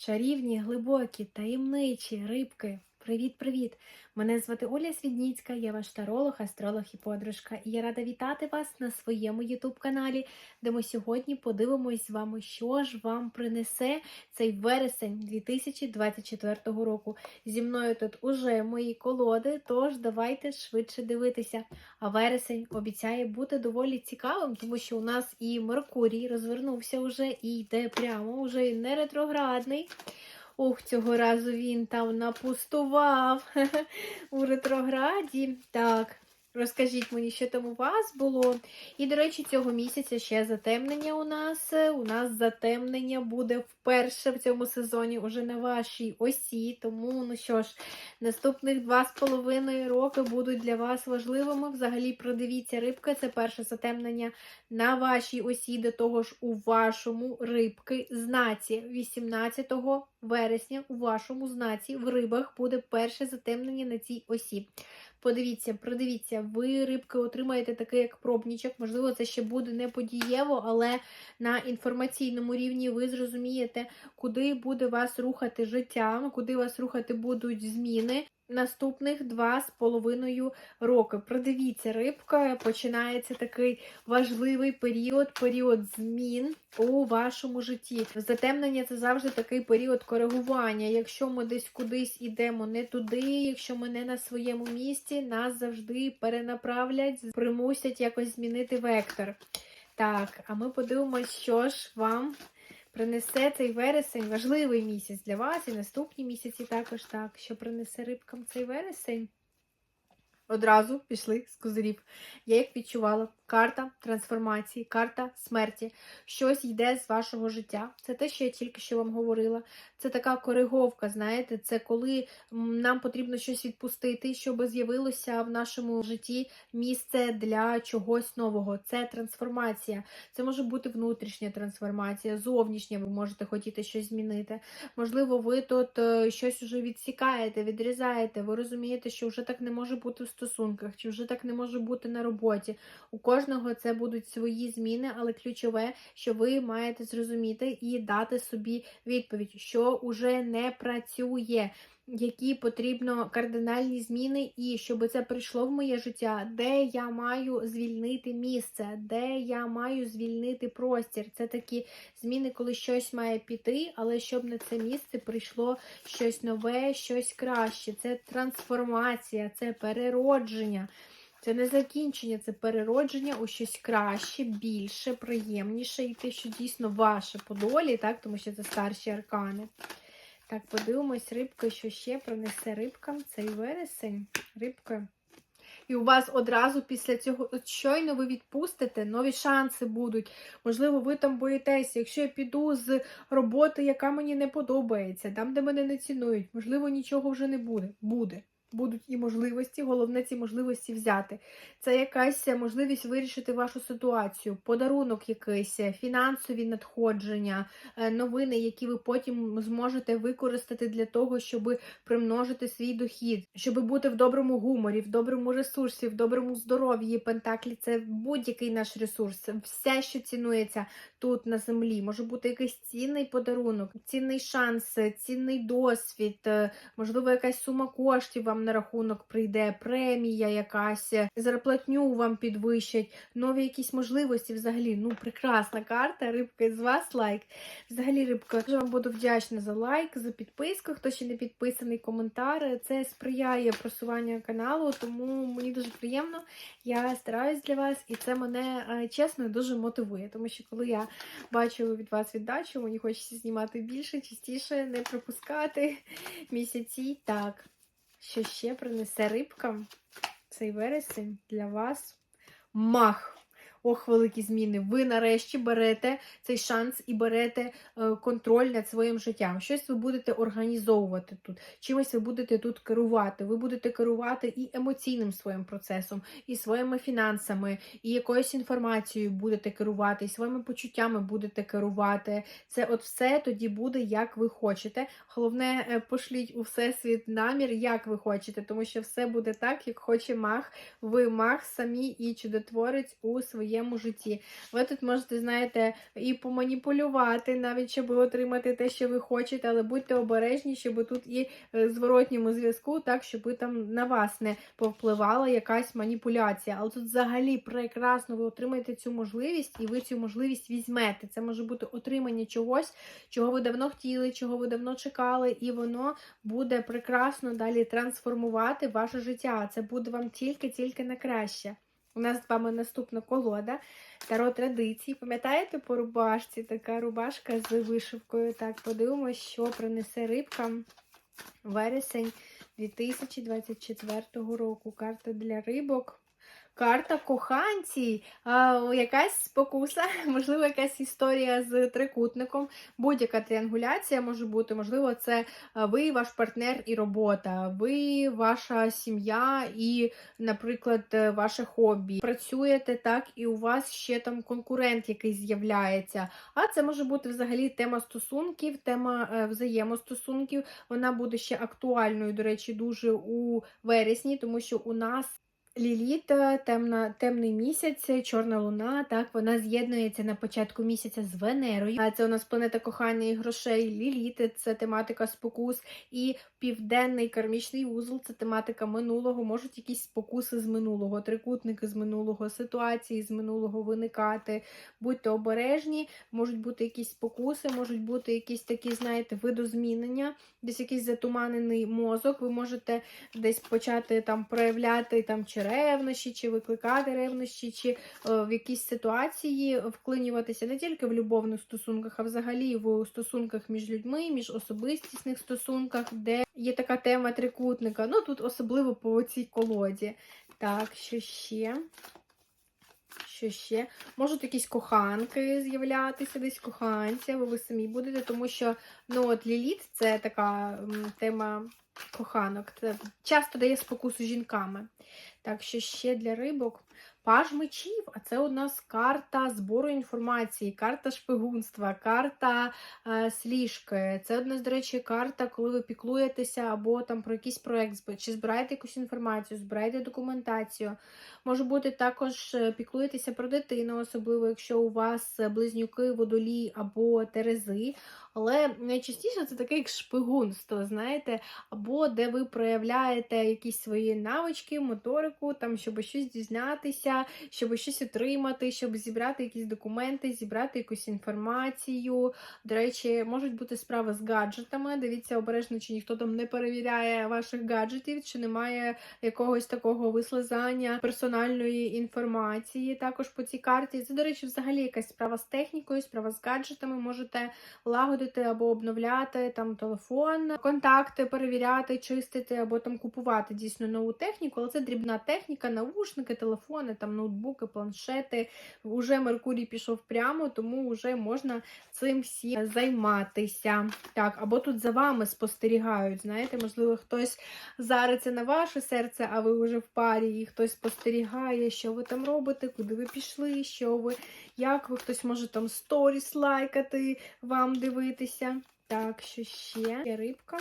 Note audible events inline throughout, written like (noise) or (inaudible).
Чарівні, глибокі, таємничі рибки. Привіт-привіт! Мене звати Оля Свідніцька, я ваш таролог, астролог і подружка. І я рада вітати вас на своєму ютуб-каналі, де ми сьогодні подивимось з вами, що ж вам принесе цей вересень 2024 року. Зі мною тут уже мої колоди, тож давайте швидше дивитися. А вересень обіцяє бути доволі цікавим, тому що у нас і Меркурій розвернувся вже і йде прямо, уже не ретроградний. Ух, цього разу він там напустував (laughs) у ретрограді. Так, розкажіть мені, що там у вас було. І, до речі, цього місяця ще затемнення у нас. У нас затемнення буде вперше в цьому сезоні уже на вашій осі. Тому, ну що ж, наступних два з половиною роки будуть для вас важливими. Взагалі, продивіться рибка, це перше затемнення на вашій осі, до того ж у вашому рибки знаці 18 вересня у вашому знаці в рибах буде перше затемнення на цій осі. Подивіться, продивіться, ви рибки отримаєте такий як пробнічок. Можливо, це ще буде не подієво, але на інформаційному рівні ви зрозумієте, куди буде вас рухати життя, куди вас рухати будуть зміни. Наступних два з половиною роки. Продивіться, рибка починається такий важливий період, період змін у вашому житті. Затемнення це завжди такий період коригування. Якщо ми десь кудись ідемо не туди, якщо ми не на своєму місці, нас завжди перенаправлять, примусять якось змінити вектор. Так, а ми подивимось, що ж вам принесе цей вересень, важливий місяць для вас, і наступні місяці також так, що принесе рибкам цей вересень. Одразу пішли з козирів. Я як відчувала, карта трансформації, карта смерті. Щось йде з вашого життя. Це те, що я тільки що вам говорила. Це така кориговка, знаєте, це коли нам потрібно щось відпустити, щоб з'явилося в нашому житті місце для чогось нового. Це трансформація. Це може бути внутрішня трансформація, зовнішня, ви можете хотіти щось змінити. Можливо, ви тут е, щось вже відсікаєте, відрізаєте, ви розумієте, що вже так не може бути в стосунках, чи вже так не може бути на роботі. У кожного це будуть свої зміни, але ключове, що ви маєте зрозуміти і дати собі відповідь, що уже не працює. Які потрібно кардинальні зміни, і щоб це прийшло в моє життя, де я маю звільнити місце, де я маю звільнити простір. Це такі зміни, коли щось має піти, але щоб на це місце прийшло щось нове, щось краще. Це трансформація, це переродження. Це не закінчення, це переродження у щось краще, більше, приємніше, і те, що дійсно ваше по долі, так, тому що це старші аркани. Так, подивимось, рибка, що ще принесе рибкам цей вересень. Рибка. І у вас одразу після цього, от щойно ви відпустите, нові шанси будуть. Можливо, ви там боїтеся. Якщо я піду з роботи, яка мені не подобається, там, де мене не цінують, можливо, нічого вже не буде. Буде. Будуть і можливості, головне ці можливості взяти. Це якась можливість вирішити вашу ситуацію, подарунок якийсь, фінансові надходження, е, новини, які ви потім зможете використати для того, щоб примножити свій дохід, щоб бути в доброму гуморі, в доброму ресурсі, в доброму здоров'ї. Пентаклі це будь-який наш ресурс, все, що цінується тут на землі. Може бути якийсь цінний подарунок, цінний шанс, цінний досвід, е, можливо, якась сума коштів вам на рахунок прийде, премія якась, зарплатню вам підвищать, нові якісь можливості взагалі. Ну, прекрасна карта, рибка з вас лайк. Взагалі, рибка, дуже вам буду вдячна за лайк, за підписку. Хто ще не підписаний, коментар. Це сприяє просуванню каналу, тому мені дуже приємно. Я стараюсь для вас, і це мене е, чесно дуже мотивує, тому що коли я бачу від вас віддачу, мені хочеться знімати більше, частіше, не пропускати (laughs) місяці. Так. Що ще принесе рибка цей вересень для вас мах. Ох, великі зміни. Ви нарешті берете цей шанс і берете е, контроль над своїм життям. Щось ви будете організовувати тут, чимось ви будете тут керувати. Ви будете керувати і емоційним своїм процесом, і своїми фінансами, і якоюсь інформацією будете керувати, і своїми почуттями будете керувати. Це от все тоді буде, як ви хочете. Головне, е, пошліть у всесвіт намір, як ви хочете, тому що все буде так, як хоче мах. Ви мах самі і чудотворець у своїй своєму житті. Ви тут можете, знаєте, і поманіпулювати, навіть щоб отримати те, що ви хочете, але будьте обережні, щоб тут і е, зворотньому зв'язку, так, щоб там на вас не повпливала якась маніпуляція. Але тут взагалі прекрасно ви отримаєте цю можливість, і ви цю можливість візьмете. Це може бути отримання чогось, чого ви давно хотіли, чого ви давно чекали, і воно буде прекрасно далі трансформувати ваше життя. Це буде вам тільки-тільки на краще. У нас з вами наступна колода Таро традицій. Пам'ятаєте по рубашці? Така рубашка з вишивкою. Так, подивимось, що принесе рибка вересень 2024 року. Карта для рибок. Карта коханці, якась спокуса, (laughs) можливо, якась історія з трикутником. Будь-яка тріангуляція може бути. Можливо, це ви, ваш партнер і робота, ви, ваша сім'я і, наприклад, е, ваше хобі. Працюєте так, і у вас ще там конкурент якийсь з'являється. А це може бути взагалі тема стосунків, тема е, взаємостосунків. Вона буде ще актуальною, до речі, дуже у вересні, тому що у нас. Ліліт, темна, темний місяць, чорна луна, так, вона з'єднується на початку місяця з Венерою. А це у нас планета кохання і грошей. Ліліт це тематика спокус. І південний кармічний вузол це тематика минулого. Можуть якісь спокуси з минулого, трикутники з минулого, ситуації з минулого виникати. Будьте обережні, можуть бути якісь спокуси, можуть бути якісь такі, знаєте, видозмінення, десь якийсь затуманений мозок. Ви можете десь почати там проявляти там чи ревнощі, чи викликати ревнощі, чи е, в якісь ситуації вклинюватися не тільки в любовних стосунках, а взагалі в стосунках між людьми, між особистісних стосунках, де є така тема трикутника. Ну тут особливо по цій колоді. Так, що ще? Що ще? Можуть якісь коханки з'являтися, десь коханці, або ви самі будете, тому що ну от Ліліт це така тема коханок. Це часто дає спокусу жінками. Так, що ще для рибок? Паж мечів, а це у нас карта збору інформації, карта шпигунства, карта е, сліжки. Це нас, до речі, карта, коли ви піклуєтеся або там про якийсь проект, чи збираєте якусь інформацію, збираєте документацію. Може бути також е, піклуєтеся про дитину, особливо якщо у вас близнюки, водолій або терези. Але найчастіше це таке як шпигунство, знаєте, або де ви проявляєте якісь свої навички, моторику, там, щоб щось дізнатися, щоб щось отримати, щоб зібрати якісь документи, зібрати якусь інформацію. До речі, можуть бути справи з гаджетами. Дивіться обережно, чи ніхто там не перевіряє ваших гаджетів, чи немає якогось такого вислизання персональної інформації також по цій карті. Це, до речі, взагалі якась справа з технікою, справа з гаджетами. Можете лагодити або обновляти там телефон, контакти перевіряти, чистити, або там купувати дійсно нову техніку, але це дрібна техніка, навушники, телефони, там ноутбуки, планшети. Уже Меркурій пішов прямо, тому вже можна цим всім займатися. Так, або тут за вами спостерігають. Знаєте, можливо, хтось зариться на ваше серце, а ви вже в парі, і хтось спостерігає, що ви там робите, куди ви пішли, що ви, як ви хтось може там сторіс лайкати, вам дивитися. Так, що ще? Є рибка.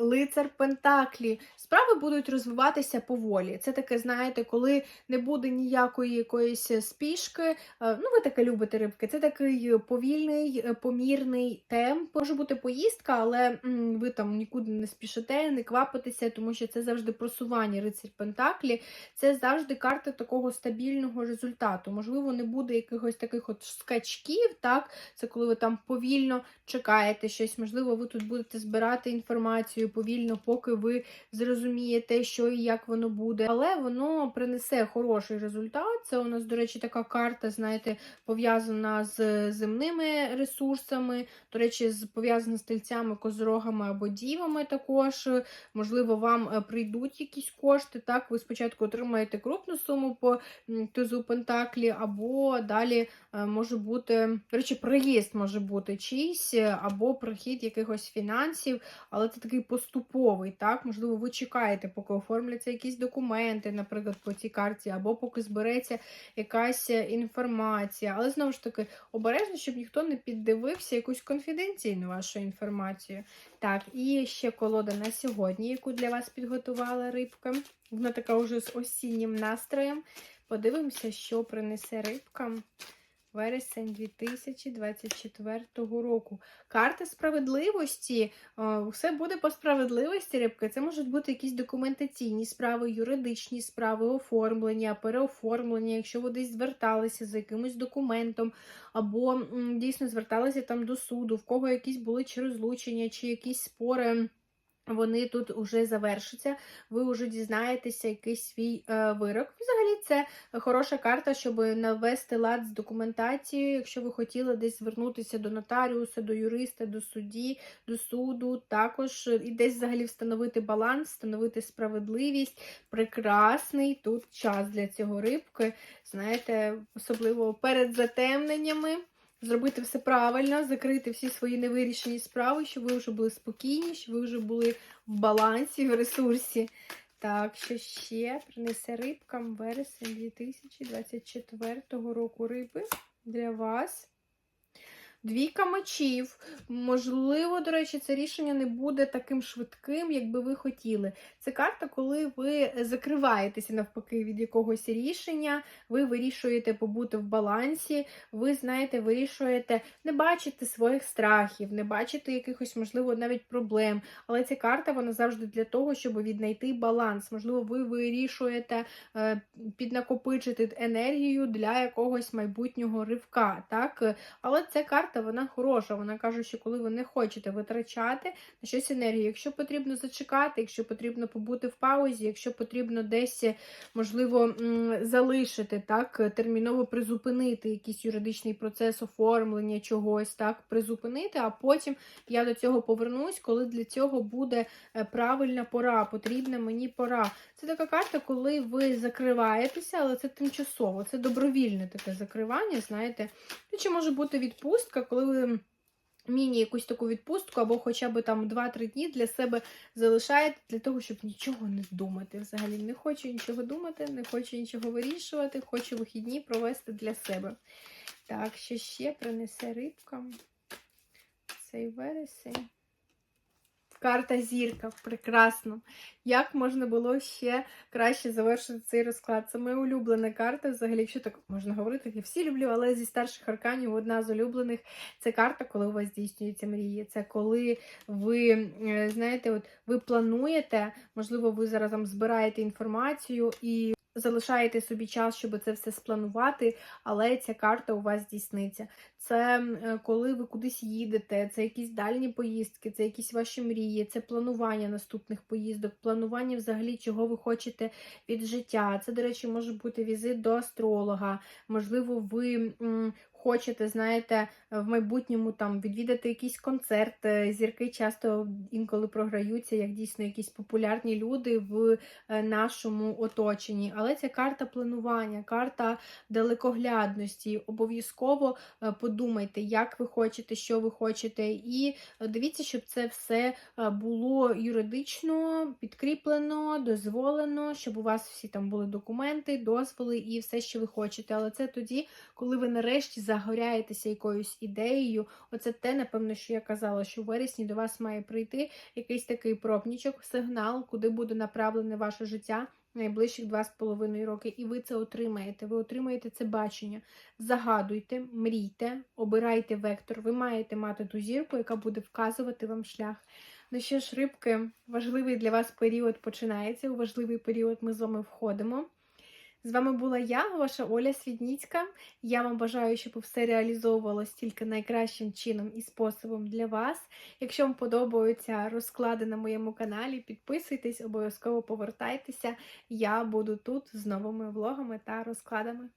Лицар Пентаклі. Справи будуть розвиватися поволі. Це таке, знаєте, коли не буде ніякої якоїсь спішки. е, Ну, ви таке любите рибки. Це такий повільний, е, помірний темп. Може бути поїздка, але ви там нікуди не спішите, не квапитеся, тому що це завжди просування рицарь Пентаклі. Це завжди карта такого стабільного результату. Можливо, не буде якихось таких от скачків, так? Це коли ви там повільно чекаєте щось. Можливо, ви тут будете збирати інформацію повільно, поки ви зрозумієте, що і як воно буде. Але воно принесе хороший результат. Це у нас, до речі, така карта, знаєте, пов'язана з земними ресурсами. До речі, пов'язана з тельцями, козорогами або дівами також. Можливо, вам е, прийдуть якісь кошти. Так, ви спочатку отримаєте крупну суму по м, тузу Пентаклі, або далі е, може бути, до речі, проїзд може бути чийсь, е, або прохід якихось фінансів, але це такий по поступовий. Так, можливо, ви чекаєте, поки оформляться якісь документи, наприклад, по цій карті, або поки збереться якась е, інформація. Але знову ж таки, обережно, щоб ніхто не піддивився якусь конфіденційну вашу інформацію. Так, і ще колода на сьогодні, яку для вас підготувала рибка. Вона така вже з осіннім настроєм. Подивимося, що принесе рибка. Вересень 2024 року. Карта справедливості. Все буде по справедливості, рибки. Це можуть бути якісь документаційні справи, юридичні справи, оформлення, переоформлення, якщо ви десь зверталися за якимось документом, або дійсно зверталися там до суду, в кого якісь були чи розлучення, чи якісь спори. Вони тут вже завершаться, ви вже дізнаєтеся якийсь свій е, вирок. Взагалі, це хороша карта, щоб навести лад з документацією, якщо ви хотіли десь звернутися до нотаріуса, до юриста, до судді, до суду. Також і десь взагалі встановити баланс, встановити справедливість. Прекрасний тут час для цього рибки. Знаєте, особливо перед затемненнями зробити все правильно, закрити всі свої невирішені справи, щоб ви вже були спокійні, щоб ви вже були в балансі, в ресурсі. Так, що ще принесе рибкам вересень 2024 року риби для вас. Двійка мечів. Можливо, до речі, це рішення не буде таким швидким, як би ви хотіли. Це карта, коли ви закриваєтеся навпаки від якогось рішення, ви вирішуєте побути в балансі, ви, знаєте, вирішуєте не бачити своїх страхів, не бачити якихось, можливо, навіть проблем. Але ця карта вона завжди для того, щоб віднайти баланс. Можливо, ви вирішуєте е, піднакопичити енергію для якогось майбутнього ривка. так? Але ця карта карта вона хороша. Вона каже, що коли ви не хочете витрачати на щось енергію, якщо потрібно зачекати, якщо потрібно побути в паузі, якщо потрібно десь, можливо, залишити, так, терміново призупинити якийсь юридичний процес оформлення чогось, так, призупинити, а потім я до цього повернусь, коли для цього буде е, правильна пора, потрібна мені пора. Це така карта, коли ви закриваєтеся, але це тимчасово, це добровільне таке закривання, знаєте. Чи може бути відпустка, коли ви міні якусь таку відпустку, або хоча б там 2-3 дні для себе залишаєте для того, щоб нічого не думати. Взагалі не хочу нічого думати, не хочу нічого вирішувати, хочу вихідні провести для себе. Так, що ще принесе рибка цей вересень. Карта зірка, прекрасно. Як можна було ще краще завершити цей розклад? Це моя улюблена карта. Взагалі, якщо так можна говорити, я всі люблю, але зі старших арканів одна з улюблених це карта, коли у вас здійснюється мрії. Це коли ви, е, знаєте, от ви плануєте, можливо, ви зараз там збираєте інформацію і. Залишаєте собі час, щоб це все спланувати, але ця карта у вас здійсниться. Це е, коли ви кудись їдете, це якісь дальні поїздки, це якісь ваші мрії, це планування наступних поїздок, планування взагалі, чого ви хочете від життя. Це, до речі, може бути візит до астролога. Можливо, ви хочете, знаєте, в майбутньому там відвідати якийсь концерт. Е, зірки часто інколи програються, як дійсно якісь популярні люди в е, нашому оточенні. Але це карта планування, карта далекоглядності. Обов'язково е, подумайте, як ви хочете, що ви хочете, і дивіться, щоб це все було юридично підкріплено, дозволено, щоб у вас всі там були документи, дозволи і все, що ви хочете. Але це тоді, коли ви нарешті загоряєтеся якоюсь ідеєю. Оце те, напевно, що я казала, що в вересні до вас має прийти якийсь такий пробнічок, сигнал, куди буде направлене ваше життя. Найближчих два з половиною роки, і ви це отримаєте. Ви отримаєте це бачення. Загадуйте, мрійте, обирайте вектор. Ви маєте мати ту зірку, яка буде вказувати вам шлях. Ну що ж, рибки, важливий для вас період починається. У важливий період ми з вами входимо. З вами була я, ваша Оля Свідніцька. Я вам бажаю, щоб все реалізовувалось тільки найкращим чином і способом для вас. Якщо вам подобаються розклади на моєму каналі, підписуйтесь, обов'язково повертайтеся. Я буду тут з новими влогами та розкладами.